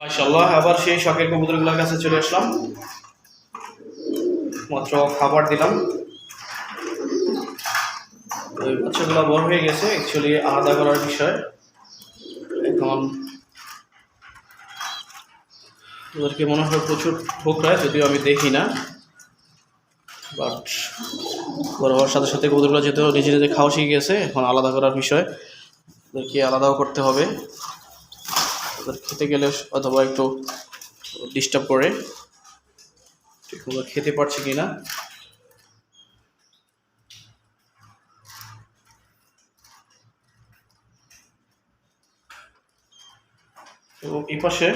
মাশাল্লাহ আবার সেই শখের কবুতরগুলোর কাছে চলে আসলাম। মাত্র খাবার দিলাম। ওই বাচ্চাগুলো বড় হয়ে গেছে অ্যাকচুয়ালি আলাদা করার বিষয়। এখন ওদেরকে মনে হয় প্রচুর ঠোকরায় যদিও আমি দেখি না। বাট বড় হওয়ার সাথে সাথে কবুতরগুলো যেহেতু নিজে নিজে খাওয়া শিখে গেছে, এখন আলাদা করার বিষয়। ওদেরকে আলাদাও করতে হবে। খেতে গেলে অথবা একটু ডিস্টার্ব করে ঠিক মতো খেতে পারছে কি না এবং এই পাশে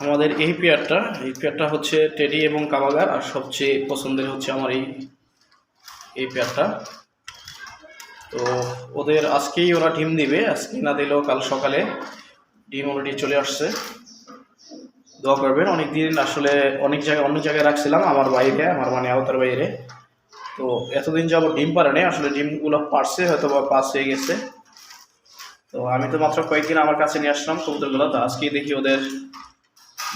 আমাদের এই পেয়ারটা এই পেয়ারটা হচ্ছে টেডি এবং কাবাগার, আর সবচেয়ে পছন্দের হচ্ছে আমার এই এই পেয়ারটা। তো ওদের আজকেই ওরা ডিম দিবে আজকে না দিলেও কাল সকালে ডিম অলরেডি চলে আসছে। দোয়া করবেন অনেক দিন আসলে অনেক জায়গায় অন্য জায়গায় রাখছিলাম, আমার বাইরে, আমার মানে আওতার বাইরে। তো এতদিন যাব ডিম পারে নাই, আসলে ডিমগুলো পারছে হয়তো বা পাস হয়ে গেছে। তো আমি তো মাত্র কয়েকদিন আমার কাছে নিয়ে আসলাম কবুতরগুলো, তো আজকেই দেখি ওদের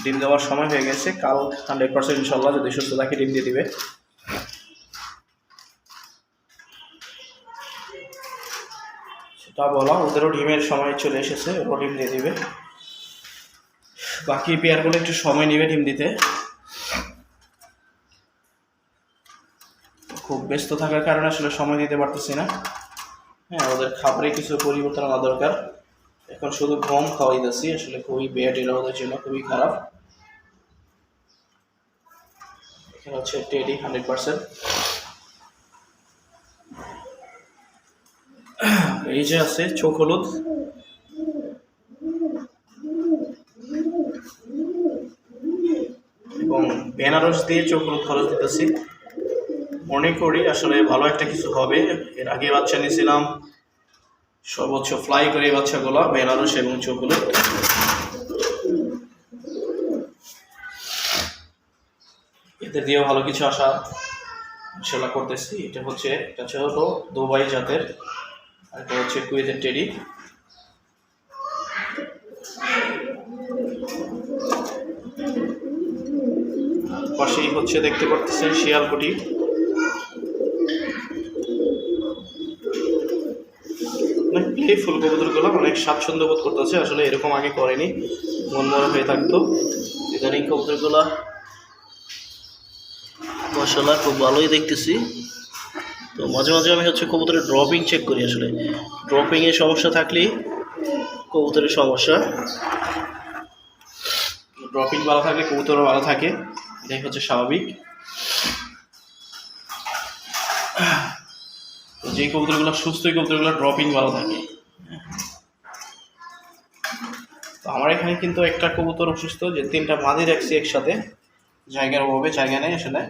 ডিম দেওয়ার সময় হয়ে গেছে। কাল হান্ড্রেড পার্সেন্ট ইনশাল্লাহ যদি সুস্থ থাকে, ডিম দিয়ে দিবে। সেটা বলা, ওদেরও ডিমের সময় চলে এসেছে, ওরাও ডিম দিয়ে দিবে। বাকি পেয়ারগুলো একটু সময় নেবে ডিম দিতে। খুব ব্যস্ত থাকার কারণে আসলে সময় দিতে পারতেছি না। হ্যাঁ ওদের খাবারে কিছু পরিবর্তন আনা দরকার। এখন শুধু গম খাওয়াই দিচ্ছি আসলে খুবই ব্যাড এটা ওদের জন্য, খুবই খারাপ। এখানে হচ্ছে টেডি হান্ড্রেড পার্সেন্ট এই যে আছে, চোখ হলুদ। এবং বেনারস দিয়ে চোখ হলুদ খরচ দিতেছি। মনে করি আসলে ভালো একটা কিছু হবে। এর আগে বাচ্চা নিয়েছিলাম। সর্বোচ্চ ফ্লাই করে বাচ্চাগুলো, বেনারস এবং চোখ হলুদ। এদের দিয়েও ভালো কিছু আশা ইনশাল্লাহ করতেছি। এটা হচ্ছে, এটা ছোট দুবাই জাতের এটা হচ্ছে কুয়েতের টেডি পাশেই হচ্ছে দেখতে পাচ্ছেন শিয়ালকুটি অনেক প্লেফুল কবুতরগুলো, অনেক স্বাচ্ছন্দ্য বোধ করতেছে, আসলে এরকম আগে করেনি, মন মনে হয়ে থাকতো। ইদানিং কবুতরগুলা মশালা খুব ভালোই দেখতেছি। তো মাঝে মাঝে আমি হচ্ছে কবুতরের ড্রপিং চেক করি আসলে। ড্রপিংয়ে সমস্যা থাকলেই কবুতরের সমস্যা। ড্রপিং ভালো থাকলে কবুতরও ভালো থাকে, এটাই হচ্ছে স্বাভাবিক। যে কবুতরগুলো সুস্থ, ওই কবুতরগুলো ড্রপিং ভালো থাকে। তো আমার এখানে কিন্তু একটা কবুতর অসুস্থ, যে তিনটা মাদি রাখছি একসাথে। জায়গার অভাবে জায়গা নেই আসলে।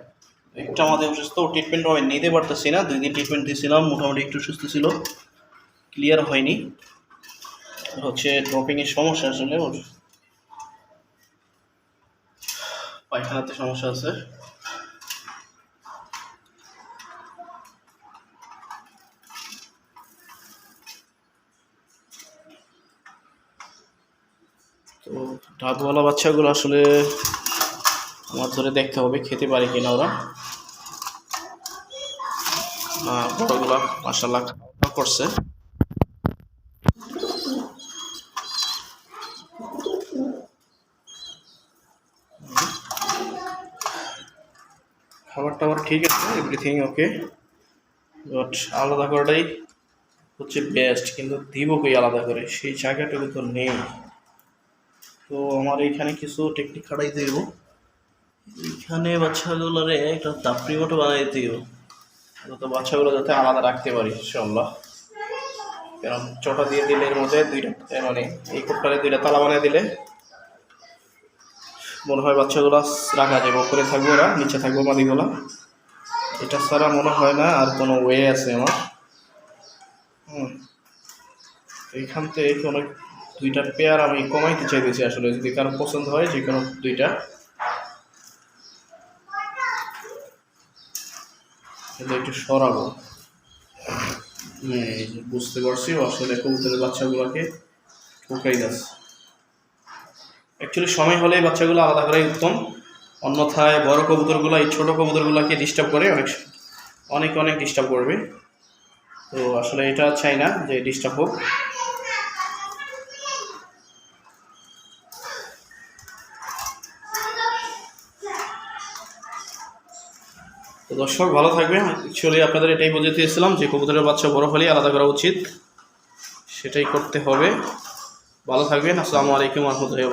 একটা আমাদের অসুস্থ ট্রিটমেন্ট আমি নিতে পারতেছি না। দুই দিন ট্রিটমেন্ট দিয়েছিলাম, মোটামুটি একটু সুস্থ ছিল। ক্লিয়ার হয়নি। হচ্ছে ড্রপিংয়ের সমস্যা আসলে ওর। পায়খানাতে সমস্যা আছে। তো ডাবওয়ালা বাচ্চাগুলো আসলে আমার ধরে দেখতে হবে, খেতে পারে কিনা ওরা। বড়গুলা মাসাল্লাহ করছে। খাবার টাবার ঠিক আছে এভরিথিং ওকে বাট আলাদা করাটাই হচ্ছে বেস্ট কিন্তু দিব কই আলাদা করে? সেই জায়গাটুকু তো নেই। তো আমার এইখানে কিছু টেকনিক খাটাই দিব এইখানে বাচ্চাগুলোরে একটা তাপড়ি মতো বানাই দিও। তো বাচ্চাগুলো যাতে আলাদা রাখতে পারি ইনশাল্লাহ কারণ চটা দিয়ে দিলে এর মধ্যে দুইটা মানে এই কোটটারে দুইটা তালা বানিয়ে দিলে মনে হয় বাচ্চাগুলো রাখা যাবে, উপরে থাকবে ওরা, নিচে থাকবে মাদিগুলো এটা ছাড়া মনে হয় না আর কোনো ওয়ে আছে আমার। হুম। এইখান থেকে কোনো দুইটা পেয়ার আমি কমাইতে চাইতেছি আসলে, যদি কারও পছন্দ হয় যে কোনো দুইটা। কিন্তু একটু সরাবো। বুঝতে পারছি আসলে কবুতরের বাচ্চাগুলোকে ঠোকাই যাচ্ছে অ্যাকচুয়ালি সময় হলে বাচ্চাগুলো আলাদা করাই উত্তম অন্যথায় বড় কবুতরগুলো, এই ছোটো কবুতরগুলোকে ডিস্টার্ব করে অনেক অনেক অনেক ডিস্টার্ব করবে। তো আসলে এটা চাই না যে ডিস্টার্ব হোক। তো দর্শক, ভালো থাকবেন। অ্যাকচুয়ালি আপনাদের এটাই বোঝাতে এসেছিলাম যে কবুতরের বাচ্চা বড় হলেই আলাদা করা উচিত। সেটাই করতে হবে। ভালো থাকবেন। আসসালামু আলাইকুম রহমতুল্লাহ